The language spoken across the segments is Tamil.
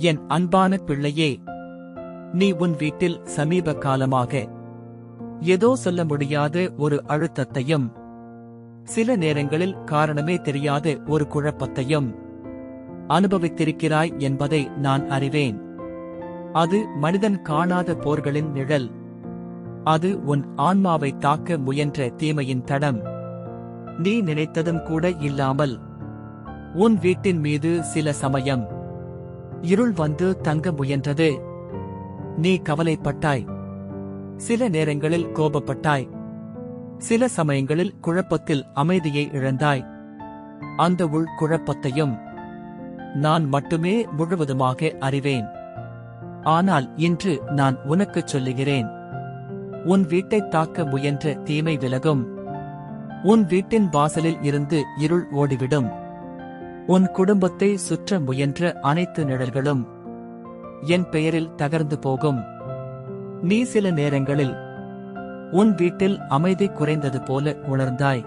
என் அன்பான பிள்ளையே நீ உன் வீட்டில் சமீப காலமாக ஏதோ சொல்ல முடியாத ஒரு அழுத்தத்தையும் சில நேரங்களில் காரணமே தெரியாத ஒரு குழப்பத்தையும் அனுபவித்திருக்கிறாய் என்பதை நான் அறிவேன். அது மனிதன் காணாத போர்களின் நிழல். அது உன் ஆன்மாவை தாக்க முயன்ற தீமையின் தடம். நீ நினைத்ததும் கூட இல்லாமல் உன் வீட்டின் மீது சில சமயம் இருள் வந்து தங்க முயன்றது. நீ கவலைப்பட்டாய். சில நேரங்களில் கோபப்பட்டாய். சில சமயங்களில் குழப்பத்தில் அமைதியை இழந்தாய். அந்த உள் குழப்பத்தையும் நான் மட்டுமே முழுவதுமாக அறிவேன். ஆனால் இன்று நான் உனக்குச் சொல்லுகிறேன். உன் வீட்டைத் தாக்க முயன்ற தீமை விலகும். உன் வீட்டின் வாசலில் இருந்து இருள் ஓடிவிடும். உன் குடும்பத்தை சுற்ற முயன்ற அனைத்து நிழல்களும் என் பெயரில் தகர்ந்து போகும். நீ சில நேரங்களில் உன் வீட்டில் அமைதி குறைந்தது போல உணர்ந்தாய்.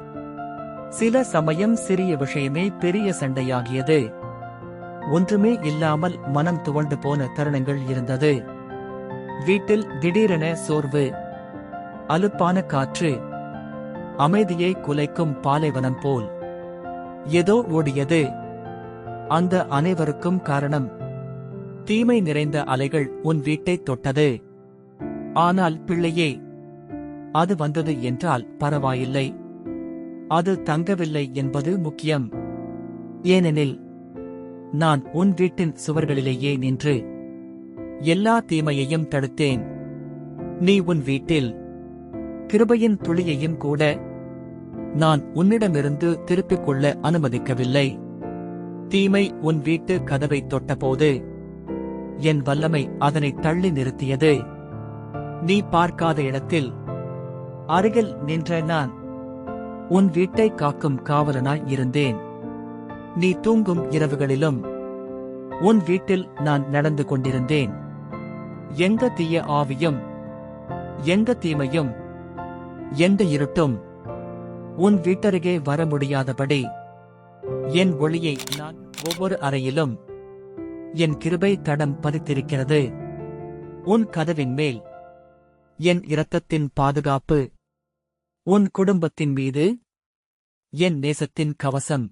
சில சமயம் சிறிய விஷயமே பெரிய சண்டையாகியது. ஒன்றுமே இல்லாமல் மனம் துவண்டு போன தருணங்கள் இருந்தது. வீட்டில் திடீரென சோர்வு அலுப்பான காற்று அமைதியை குலைக்கும் பாலைவனம் போல். ஏதோ ஓடியது. அந்த அனைவருக்கும் காரணம். தீமை நிறைந்த அலைகள் உன் வீட்டைத் தொட்டது. ஆனால் பிள்ளையே அது வந்தது என்றால் பரவாயில்லை. அது தங்கவில்லை என்பது முக்கியம். ஏனெனில் நான் உன் வீட்டின் சுவர்களிலேயே நின்று எல்லா தீமையையும் தடுத்தேன். நீ உன் வீட்டில் கிருபையின் துளியையும் கூட நான் உன்னிடமிருந்து திருப்பிக் கொள்ள அனுமதிக்கவில்லை. தீமை உன் வீட்டு கதவை தொட்டபோது என் வல்லமை அதனை தள்ளி நிறுத்தியது. நீ பார்க்காத இடத்தில் அருகில் நின்ற நான் உன் வீட்டை காக்கும் காவலனாய் இருந்தேன். நீ தூங்கும் இரவுகளிலும் உன் வீட்டில் நான் நடந்து கொண்டிருந்தேன். எங்க தீய ஆவியும் எங்க தீமையும் எந்த இருட்டும் உன் வீட்டருகே வர முடியாதபடி என் ஒளியை நான் ஒவ்வொரு அறையிலும் என் கிருபை தடம் பதித்திருக்கிறது. உன் கதவின் மேல் என் இரத்தத்தின் பாதுகாப்பு. உன் குடும்பத்தின் மீது என் நேசத்தின் கவசம்.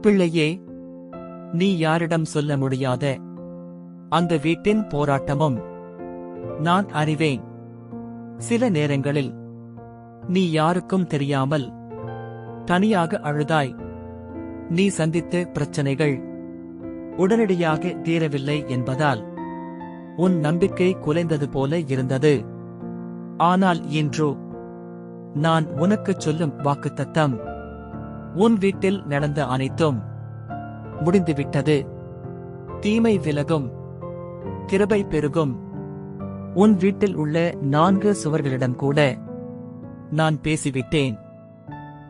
பிள்ளையே நீ யாரிடம் சொல்ல முடியாத அந்த வீட்டின் போராட்டமும் நான் அறிவேன். சில நேரங்களில் நீ யாருக்கும் தெரியாமல் தனியாக அழுதாய். நீ சந்தித்த பிரச்சனைகள் உடனடியாக தீரவில்லை என்பதால் உன் நம்பிக்கை குலைந்தது போல இருந்தது. ஆனால் இன்றோ நான் உனக்குச் சொல்லும் வாக்குத்தத்தம் உன் வீட்டில் நடந்த அனைத்தும் முடிந்துவிட்டது. தீமை விலகும் கிருபை பெருகும். உன் வீட்டில் உள்ள நான்கு சுவர்களிடம் கூட நான் பேசிவிட்டேன்.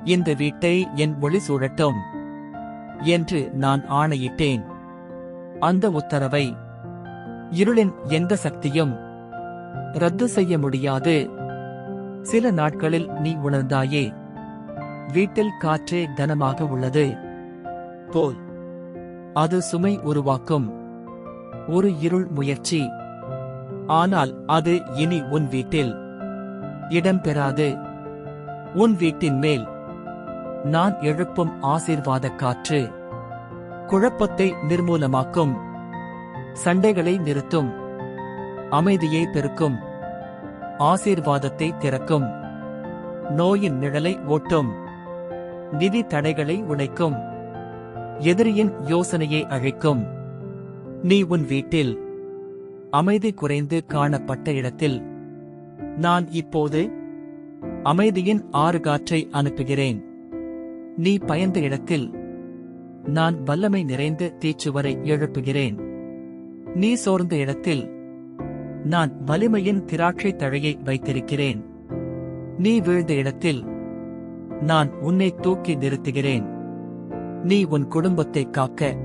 இந்த வீட்டை என் ஒளி சூழட்டும். என்று நான் ஆணையிட்டேன். அந்த உத்தரவை இருளின் எந்த சக்தியும் ரத்து செய்ய முடியாது. சில நாட்களில் நீ உணர்ந்தாயே வீட்டில் காற்றே கனமாக உள்ளது. போல் அது சுமை உருவாக்கும் ஒரு இருள் முயற்சி. ஆனால் அது இனி உன் வீட்டில் இடம்பெறாது. உன் வீட்டின் மேல் நான் எழுப்பும் ஆசீர்வாத காற்று. குழப்பத்தை நிர்மூலமாக்கும். சண்டைகளை நிறுத்தும். அமைதியை பெருக்கும். ஆசீர்வாதத்தை திறக்கும். நோயின் நிழலை ஓட்டும். நிதி தடைகளை உழைக்கும் எதிரியின் யோசனையை அழிக்கும். நீ உன் வீட்டில். அமைதி குறைந்து காணப்பட்ட இடத்தில். நான் இப்போது. அமைதியின் ஆறு காற்றை அனுப்புகிறேன். நீ பயந்த இடத்தில் நான் வல்லமை நிறைந்த தீச்சுவரை எழுப்புகிறேன். நீ சோர்ந்த இடத்தில் நான் வலிமையின் திராட்சை தழையை வைத்திருக்கிறேன். நீ வீழ்ந்த இடத்தில் நான் உன்னை தூக்கி நிறுத்துகிறேன். நீ உன் குடும்பத்தை காக்க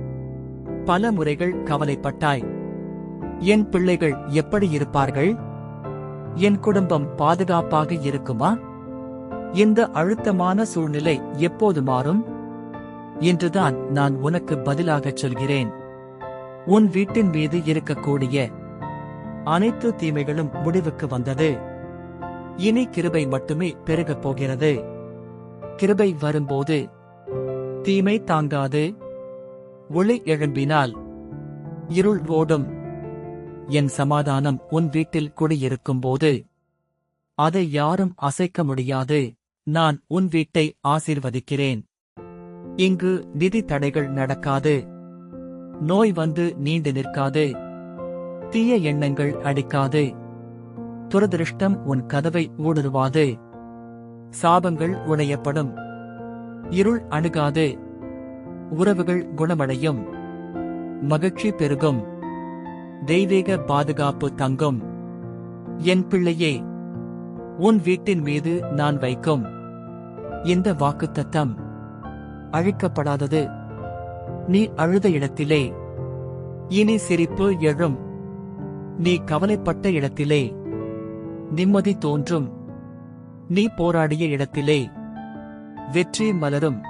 பல முறைகள் கவலைப்பட்டாய். என் பிள்ளைகள் எப்படி இருப்பார்கள்? என் குடும்பம் பாதுகாப்பாக இருக்குமா? இந்த அழுத்தமான சூழ்நிலை எப்போது மாறும்? என்றுதான் நான் உனக்கு பதிலாகச் சொல்கிறேன். உன் வீட்டின் மீது இருக்கக்கூடிய அனைத்து தீமைகளும் முடிவுக்கு வந்தது. இனி கிருபை மட்டுமே பெருகப் போகிறது. கிருபை வரும்போது தீமை தாங்காது. ஒளி எழும்பினால் இருள் ஓடும். என் சமாதானம் உன் வீட்டில் குடியிருக்கும்போது அதை யாரும் அசைக்க முடியாது. நான் உன் வீட்டை ஆசீர்வதிக்கிறேன். இங்கு நிதி தடைகள் நடக்காது. நோய் வந்து நீண்டு நிற்காது. தீய எண்ணங்கள் அடிக்காது. துரதிருஷ்டம் உன் கதவை ஊடுருவாது. சாபங்கள் உடையப்படும். இருள் அணுகாது. உறவுகள் குணமடையும். மகிழ்ச்சி பெருகும். தெய்வீக பாதுகாப்பு தங்கும். என் பிள்ளையே உன் வீட்டின் மீது நான் வைக்கும். இந்த வாக்குத்தத்தம் அழிக்கப்படாதது. நீ அழுத இடத்திலே இனி சிரிப்பு எழும். நீ கவலைப்பட்ட இடத்திலே நிம்மதி தோன்றும். நீ போராடிய இடத்திலே வெற்றி மலரும்.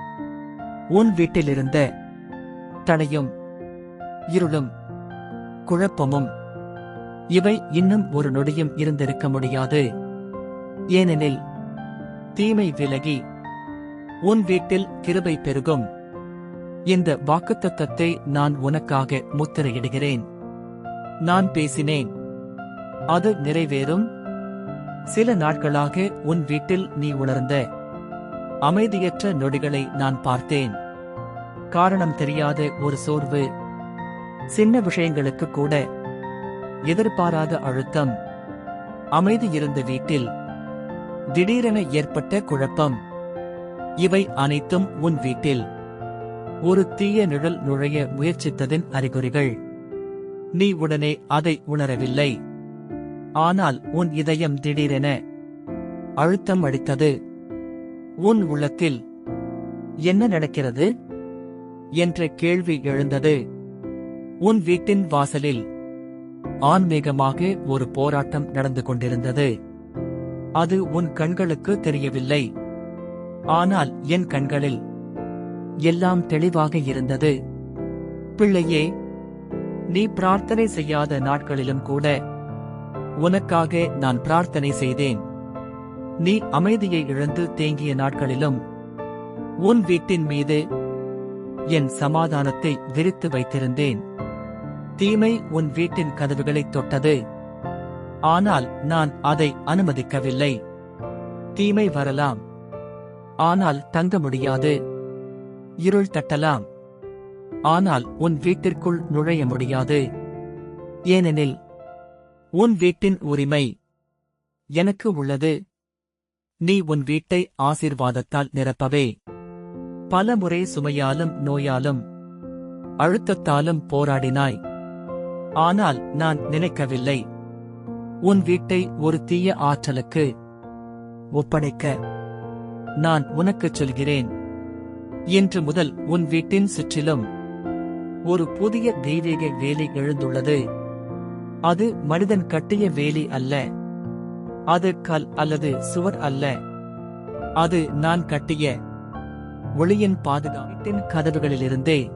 உன் வீட்டிலிருந்த தடையும் இருளும் குழப்பமும் இவை இன்னும் ஒரு நொடியும் இருந்திருக்க முடியாது. ஏனெனில் தீமை விலகி உன் வீட்டில் கிருபை பெருகும். இந்த வாக்குத்தத்தத்தை நான் உனக்காக முத்திரையிடுகிறேன். நான் பேசினேன். அது நிறைவேறும். சில நாட்களாக உன் வீட்டில் நீ உணர்ந்த அமைதியற்ற நொடிகளை நான் பார்த்தேன். காரணம் தெரியாத ஒரு சோர்வு. சின்ன விஷயங்களுக்கு கூட எதிர்பாராத அழுத்தம். அமைதி இருந்த வீட்டில் திடீரென ஏற்பட்ட குழப்பம். இவை அனைத்தும் உன் வீட்டில். ஒரு தீய நிழல் நுழைய முயற்சித்ததின் அறிகுறிகள். நீ உடனே அதை உணரவில்லை. ஆனால் உன் இதயம் திடீரென அழுத்தம் அடித்தது உன் உள்ளத்தில் என்ன நடக்கிறது? என்ற கேள்வி எழுந்தது. உன் வீட்டின் வாசலில் ஆன்மீகமாக ஒரு போராட்டம் நடந்து கொண்டிருந்தது. அது உன் கண்களுக்கு தெரியவில்லை. ஆனால் என் கண்களில் எல்லாம் தெளிவாக இருந்தது. பிள்ளையே நீ பிரார்த்தனை செய்யாத நாட்களிலும் கூட உனக்காக நான் பிரார்த்தனை செய்தேன். நீ அமைதியை இழந்து தேங்கிய நாட்களிலும் உன் வீட்டின் மீது என் சமாதானத்தை விரித்து வைத்திருந்தேன். தீமை உன் வீட்டின் கதவுகளைத் தொட்டது. ஆனால் நான் அதை அனுமதிக்கவில்லை. தீமை வரலாம். ஆனால் தங்க முடியாது. இருள் தட்டலாம். ஆனால் உன் வீட்டிற்குள் நுழைய முடியாது. ஏனெனில் உன் வீட்டின் உரிமை எனக்கு உள்ளது. நீ உன் வீட்டை ஆசீர்வாதத்தால் நிரப்பவே. பல முறை சுமையாலும் நோயாலும் அழுத்தத்தாலும் போராடினாய். ஆனால் நான் நினைக்கவில்லை. உன் வீட்டை ஒரு தீய ஆற்றலுக்கு ஒப்படைக்க நான் உனக்குச் சொல்கிறேன். இன்று முதல் உன் வீட்டின் சுற்றிலும் ஒரு புதிய தெய்வீக வேலி எழுந்துள்ளது. அது மனிதன் கட்டிய வேலி அல்ல. அது கல் அல்லது சுவர் அல்ல. அது நான் கட்டிய ஒளியின் பாதுகாப்பின் கதவுகளிலிருந்தே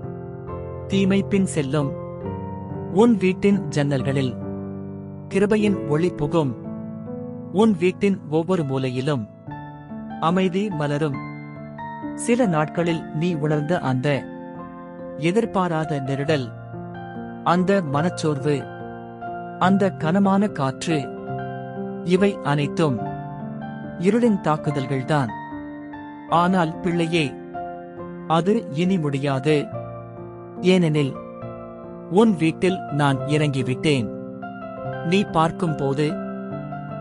தீமை பின் செல்லும். உன் வீட்டின் ஜன்னல்களில் கிருபையின் ஒளி புகும். உன் வீட்டின் ஒவ்வொரு மூலையிலும் அமைதி மலரும். சில நாட்களில் நீ உணர்ந்த அந்த எதிர்பாராத நெருடல் அந்த மனச்சோர்வு அந்த கனமான காற்று இவை அனைத்தும் இருளின் தாக்குதல்கள்தான். ஆனால் பிள்ளையே அது இனி முடியாது. ஏனெனில் உன் வீட்டில் நான் இறங்கிவிட்டேன். நீ பார்க்கும்போது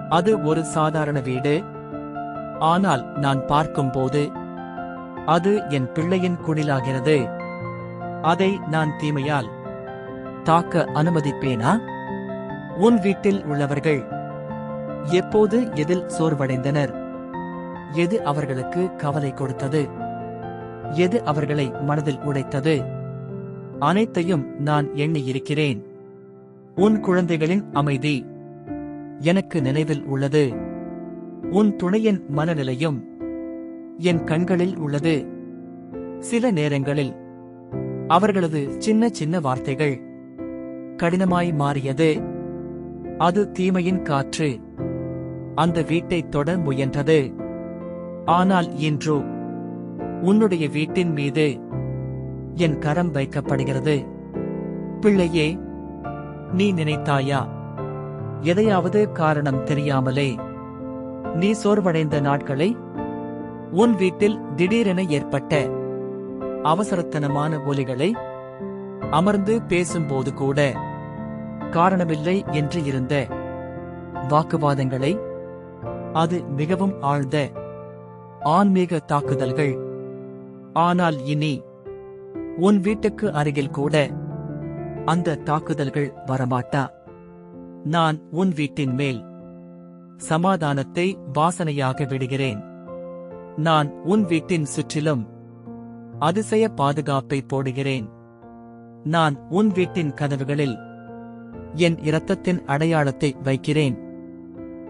அது ஒரு சாதாரண வீடு. ஆனால் நான் பார்க்கும்போது அது என் பிள்ளையின் குடிலாகிறது. அதை நான் தீமையால் தாக்க அனுமதிப்பேனா? உன் வீட்டில் உள்ளவர்கள் எப்போது எதில் சோர்வடைந்தனர்? எது அவர்களுக்கு கவலை கொடுத்தது? எது அவர்களை மனதில் உடைத்தது? அனைத்தையும் நான் எண்ணியிருக்கிறேன். உன் குழந்தைகளின் அமைதி எனக்கு நினைவில் உள்ளது. உன் துணையின் மனநிலையும் என் கண்களில் உள்ளது. சில நேரங்களில் அவர்களது சின்ன சின்ன வார்த்தைகள் கடினமாய் மாறியது. அது தீமையின் காற்று. அந்த வீட்டைத் தொட முயன்றது. ஆனால் இன்றோ உன்னுடைய வீட்டின் மீது என் கரம் வைக்கப்படுகிறது. பிள்ளையே நீ நினைத்தாயா? எதையாவது காரணம் தெரியாமலே நீ சோர்வடைந்த நாட்களை உன் வீட்டில் திடீரென ஏற்பட்ட அவசரத்தனமான ஒலிகளை அமர்ந்து பேசும்போது கூட காரணமில்லை என்று இருந்த வாக்குவாதங்களை அது மிகவும் ஆழ்ந்த ஆன்மீக தாக்குதல்கள். ஆனால் இனி உன் வீட்டுக்கு அருகில் கூட அந்த தாக்குதல்கள் வரமாட்டா? நான் உன் வீட்டின் மேல் சமாதானத்தை வாசனையாக விடுகிறேன். நான் உன் வீட்டின் சுற்றிலும் அதிசய பாதுகாப்பை போடுகிறேன். நான் உன் வீட்டின் கதவுகளில் என் இரத்தத்தின் அடையாளத்தை வைக்கிறேன்.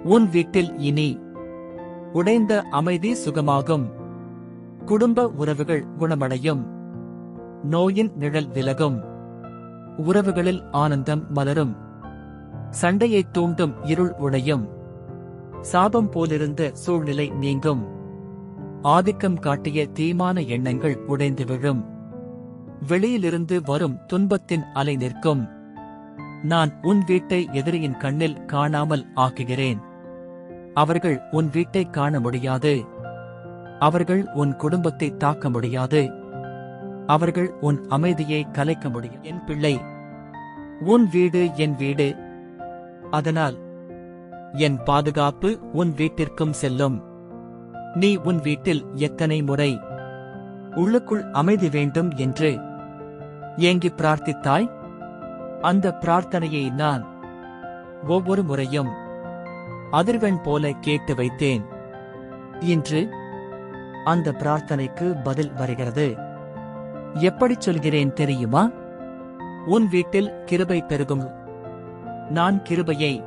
உன் வீட்டில் இனி உடைந்த அமைதி சுகமாகும். குடும்ப உறவுகள் குணமடையும். நோயின் நிழல் விலகும். உறவுகளில் ஆனந்தம் மலரும். சண்டையை தூண்டும் இருள் உடையும். சாபம் போலிருந்த சூழ்நிலை நீங்கும். ஆதிக்கம் காட்டிய தீமான எண்ணங்கள் உடைந்து விழும். வெளியிலிருந்து வரும் துன்பத்தின் அலை நிற்கும். நான் உன் வீட்டை எதிரியின் கண்ணில் காணாமல் ஆக்குகிறேன். அவர்கள் உன் வீட்டை காண முடியாது. அவர்கள் உன் குடும்பத்தை தாக்க முடியாது. அவர்கள் உன் அமைதியை கலைக்க முடியும். என் பிள்ளை உன் வீடு என் வீடு. அதனால் என் பாதுகாப்பு உன் வீட்டிற்கும் செல்லும். நீ உன் வீட்டில் எத்தனை முறை உள்ளுக்குள் அமைதி வேண்டும் என்று ஏங்கி பிரார்த்தித்தாய்? அந்த பிரார்த்தனையை நான் ஒவ்வொரு முறையும் அதிர்வெண் போல கேட்டு வைத்தேன். இன்று அந்த பிரார்த்தனைக்கு பதில் வருகிறது. எப்படி சொல்கிறேன் தெரியுமா? உன் வீட்டில் கிருபை பெருகும். நான் கிருபையை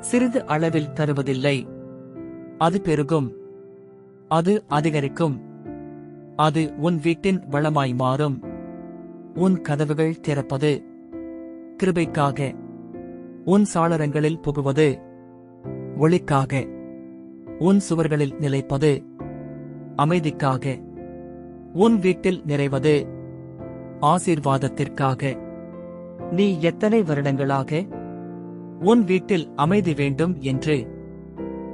சிறிது அளவில் தருவதில்லை. அது பெருகும். அது அதிகரிக்கும். அது உன் வீட்டின் வளமாய் மாறும். உன் கதவுகள் திறப்பது கிருபைக்காக. உன் சாளரங்களில் புகுவது ஒளிக்காக. உன் சுவர்களில் நிலைப்பது அமைதிக்காக. உன் வீட்டில் நிறைவது. ஆசீர்வாதத்திற்காக. நீ எத்தனை வருடங்களாக? உன் வீட்டில் அமைதி வேண்டும் என்று.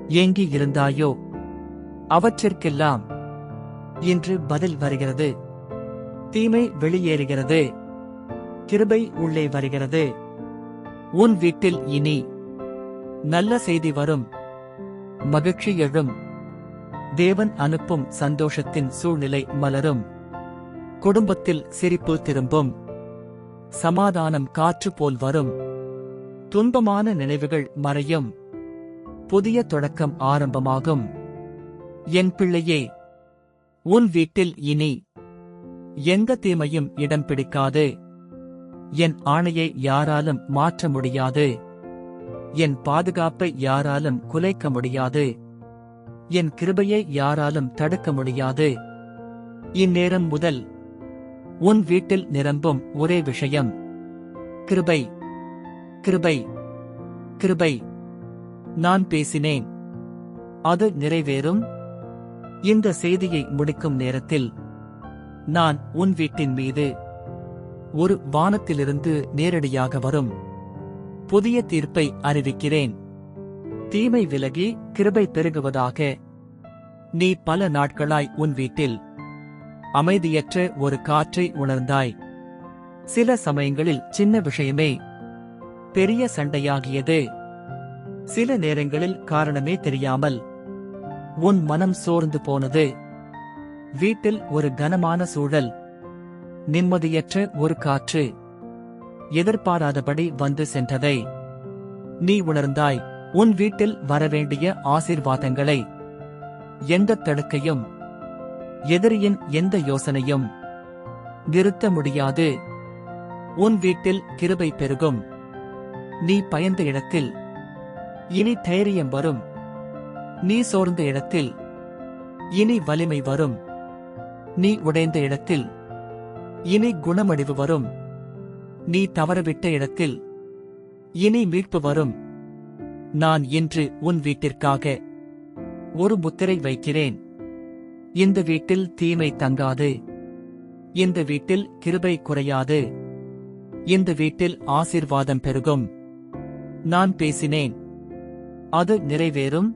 ஏங்கி இருந்தாயோ? அவற்றிற்கெல்லாம் இன்று பதில் வருகிறது. தீமை வெளியேறுகிறது. கிருபை உள்ளே வருகிறது. உன் வீட்டில் இனி நல்ல செய்தி வரும். மகிழ்ச்சி எழும். தேவன் அனுப்பும் சந்தோஷத்தின் சூழ்நிலை மலரும். குடும்பத்தில் சிரிப்பு திரும்பும். சமாதானம் காற்று போல் வரும். துன்பமான நினைவுகள் மறையும். புதிய தொடக்கம் ஆரம்பமாகும். என் பிள்ளையே உன் வீட்டில் இனி எந்த தீமையும் இடம் பிடிக்காது. என் ஆணையை யாராலும் மாற்ற முடியாது. என் பாதுகாப்பை யாராலும் குலைக்க முடியாது. என் கிருபையை யாராலும் தடுக்க முடியாது. இந்நேரம் முதல் உன் வீட்டில் நிரம்பும் ஒரே விஷயம் கிருபை கிருபை கிருபை. நான் பேசினேன். அது நிறைவேறும். இந்த செய்தியை முடிக்கும் நேரத்தில் நான் உன் வீட்டின் மீது ஒரு வானத்திலிருந்து நேரடியாக வரும் புதிய தீர்ப்பை அறிவிக்கிறேன். தீமை விலகி கிருபை பெருகுவதாக. நீ பல நாட்களாய் உன் வீட்டில் அமைதியற்ற ஒரு காற்றை உணர்ந்தாய். சில சமயங்களில் சின்ன விஷயமே பெரிய சண்டையாகியது. சில நேரங்களில் காரணமே தெரியாமல் உன் மனம் சோர்ந்து போனது. வீட்டில் ஒரு கனமான சூழல் நிம்மதியற்ற ஒரு காற்று எதிர்பாராதபடி வந்து சென்றதை நீ உணர்ந்தாய். உன் வீட்டில் வரவேண்டிய ஆசீர்வாதங்களை. எந்த தடுக்கையும் எதிரியின் எந்த யோசனையும் நிறுத்த முடியாது. உன் வீட்டில் கிருபை பெருகும். நீ பயந்த இடத்தில் இனி தைரியம் வரும். நீ சோர்ந்த இடத்தில் இனி வலிமை வரும். நீ உடைந்த இடத்தில் இனி குணமடிவு வரும். நீ தவறவிட்ட இடத்தில் இனி மீட்பு வரும். நான் இன்று உன் வீட்டிற்காக ஒரு முத்திரை வைக்கிறேன். இந்த வீட்டில் தீமை தங்காது. இந்த வீட்டில் கிருபை குறையாது. இந்த வீட்டில் ஆசீர்வாதம் பெருகும். நான் பேசினேன். அது நிறைவேறும்.